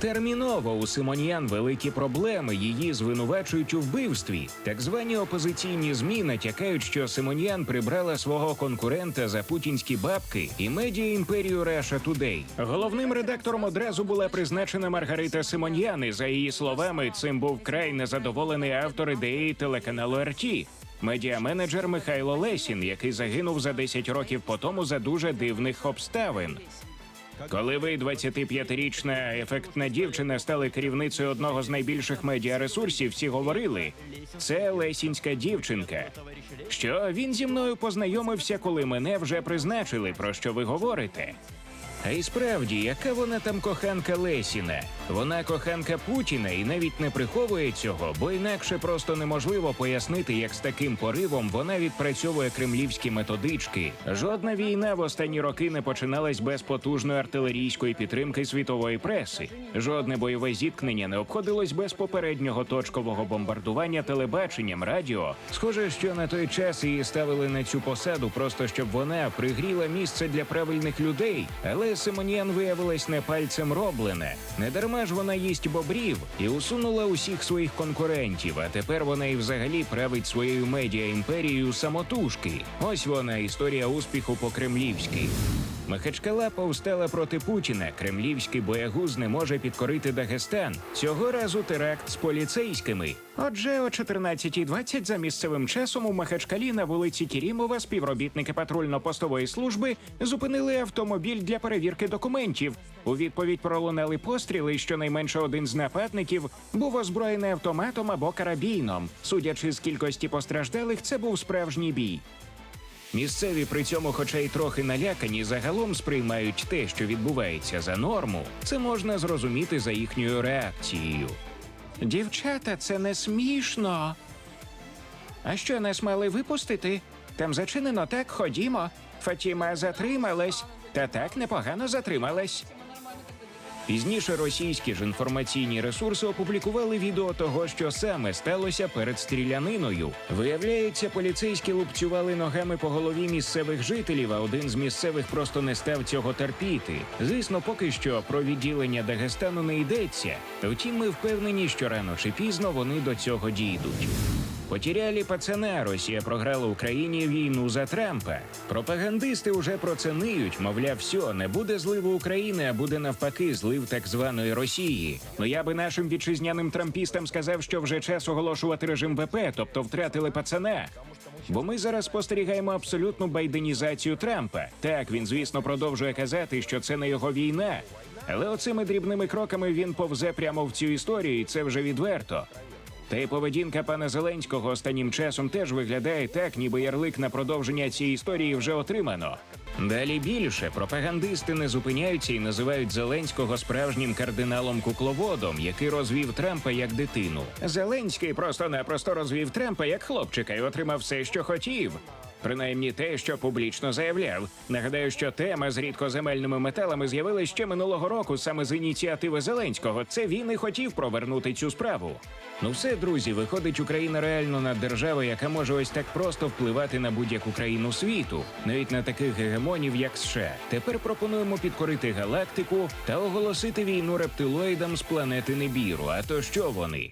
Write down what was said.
Терміново у Симоньян великі проблеми. Її звинувачують у вбивстві. Так звані опозиційні змі натякають, що Симоньян прибрала свого конкурента за путінські бабки і медіа імперію Russia Today. Головним редактором одразу була призначена Маргарита Симоньян. І за її словами, цим був край незадоволений автор ідеї телеканалу РТ. Медіаменеджер Михайло Лесін, який загинув за 10 років по тому за дуже дивних обставин. Коли ви, 25-річна ефектна дівчина, стали керівницею одного з найбільших медіаресурсів, всі говорили, це лесінська дівчинка. Що він зі мною познайомився, коли мене вже призначили, про що ви говорите? А й справді, яка вона там коханка Лесіна? Вона коханка Путіна і навіть не приховує цього, бо інакше просто неможливо пояснити, як з таким поривом вона відпрацьовує кремлівські методички. Жодна війна в останні роки не починалась без потужної артилерійської підтримки світової преси. Жодне бойове зіткнення не обходилось без попереднього точкового бомбардування телебаченням, радіо. Схоже, що на той час її ставили на цю посаду, просто щоб вона пригріла місце для правильних людей. Але Симоніан виявилась не пальцем роблена. Недарма ж вона їсть бобрів і усунула усіх своїх конкурентів. А тепер вона і взагалі править своєю медіа імперією самотужки. Ось вона історія успіху по кремлівськи. Махачкала повстала проти Путіна. Кремлівський боягуз не може підкорити Дагестан. Цього разу теракт з поліцейськими. Отже, о 14.20 за місцевим часом у Махачкалі на вулиці Кірімова співробітники патрульно-постової служби зупинили автомобіль для перевірки документів. У відповідь пролунали постріли. і Щонайменше один з нападників був озброєний автоматом або карабіном. Судячи з кількості постраждалих, це був справжній бій. Місцеві при цьому, хоча й трохи налякані, загалом сприймають те, що відбувається за норму. Це можна зрозуміти за їхньою реакцією. Дівчата, це не смішно. А що нас мали випустити? Там зачинено так, ходімо. Фатіма затрималась, та так непогано затрималась. Пізніше російські ж інформаційні ресурси опублікували відео того, що саме сталося перед стріляниною. Виявляється, поліцейські лупцювали ногами по голові місцевих жителів, а один з місцевих просто не став цього терпіти. Звісно, поки що про відділення Дагестану не йдеться. Втім, ми впевнені, що рано чи пізно вони до цього дійдуть. Потеряли пацана, Росія програла Україні війну за Трампа. Пропагандисти уже про це ниють, мовляв, все, не буде зливу України, а буде навпаки злив так званої Росії. Ну я би нашим вітчизняним трампістам сказав, що вже час оголошувати режим ВП, тобто втратили пацана. Бо ми зараз спостерігаємо абсолютну байденізацію Трампа. Так він, звісно, продовжує казати, що це не його війна. Але оцими дрібними кроками він повзе прямо в цю історію, і це вже відверто. Та й поведінка пана Зеленського останнім часом теж виглядає так, ніби ярлик на продовження цієї історії вже отримано. Далі більше пропагандисти не зупиняються і називають Зеленського справжнім кардиналом-кукловодом, який розвів Трампа як дитину. Зеленський просто-напросто розвів Трампа як хлопчика і отримав все, що хотів. Принаймні те, що публічно заявляв. Нагадаю, що тема з рідкоземельними металами з'явилася ще минулого року саме з ініціативи Зеленського. Це він і хотів провернути цю справу. Ну все, друзі, виходить, Україна реально на держава, яка може ось так просто впливати на будь-яку країну світу, навіть на таких гегемонів, як США. Тепер пропонуємо підкорити галактику та оголосити війну рептилоїдам з планети Небіру. А то що вони?